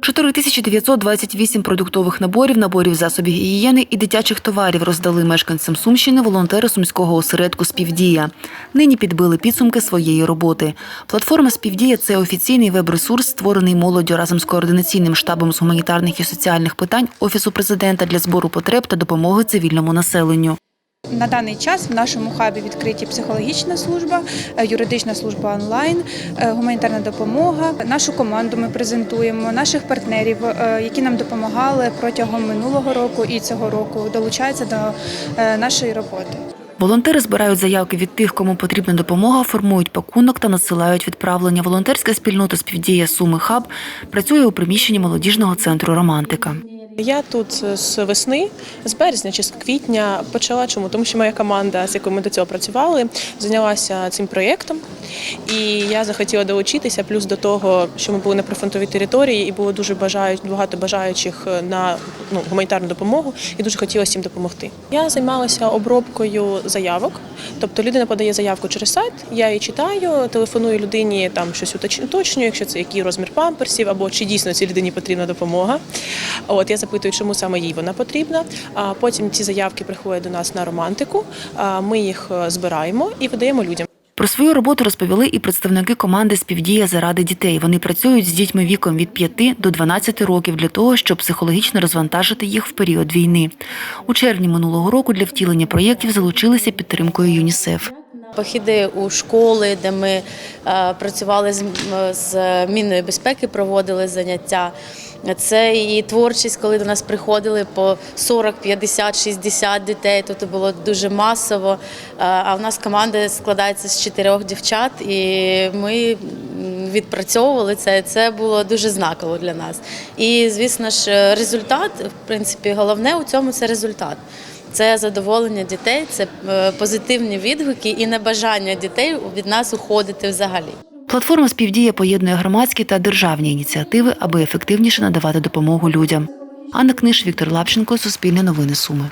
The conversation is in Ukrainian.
4928 продуктових наборів, наборів засобів гігієни і дитячих товарів роздали мешканцям Сумщини волонтери сумського осередку «Співдія». Нині підбили підсумки своєї роботи. Платформа «Співдія» – це офіційний веб-ресурс, створений молоддю разом з координаційним штабом з гуманітарних і соціальних питань Офісу президента для збору потреб та допомоги цивільному населенню. На даний час в нашому хабі відкриті психологічна служба, е, юридична служба онлайн, е, гуманітарна допомога. Нашу команду ми презентуємо, наших партнерів, е, які нам допомагали протягом минулого року і цього року, долучаються до нашої роботи. Волонтери збирають заявки від тих, кому потрібна допомога, формують пакунок та надсилають відправлення. Волонтерська спільнота «Співдія Суми Хаб працює у приміщенні молодіжного центру Романтика. Я тут з весни, з березня чи з квітня почала. Чому? Тому що моя команда, з якою ми до цього працювали, зайнялася цим проєктом. І я захотіла долучитися, плюс до того, що ми були на прифронтовій території, і було дуже бажають, багато бажаючих на ну, гуманітарну допомогу, і дуже хотілося їм допомогти. Я займалася обробкою заявок, тобто людина подає заявку через сайт, я її читаю, телефоную людині, там щось уточнюю, якщо це який розмір памперсів, або чи дійсно цій людині потрібна допомога. От я запитую, чому саме їй вона потрібна. А потім ці заявки приходять до нас на романтику. Ми їх е, збираємо і видаємо людям. Про свою роботу розповіли і представники команди «Співдія заради дітей». Вони працюють з дітьми віком від 5 до 12 років для того, щоб психологічно розвантажити їх в період війни. У червні минулого року для втілення проєктів залучилися підтримкою ЮНІСЕФ. Похіди у школи, де ми е, працювали з, мінної безпеки, проводили заняття. Це і творчість, коли до нас приходили по 40, 50, 60 дітей. Тут було дуже масово. Е, А в нас команда складається з чотирьох дівчат, і ми відпрацьовували це. Це було дуже знаково для нас. І звісно ж, результат, в принципі, головне у цьому це результат. Це задоволення дітей, це е, позитивні відгуки і небажання дітей від нас уходити взагалі. Платформа «Співдія» поєднує громадські та державні ініціативи, аби ефективніше надавати допомогу людям. Анна Книж, Віктор Лапченко, Суспільне новини Суми.